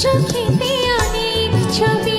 চোখেতে অনেক ছবি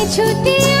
কিছুতে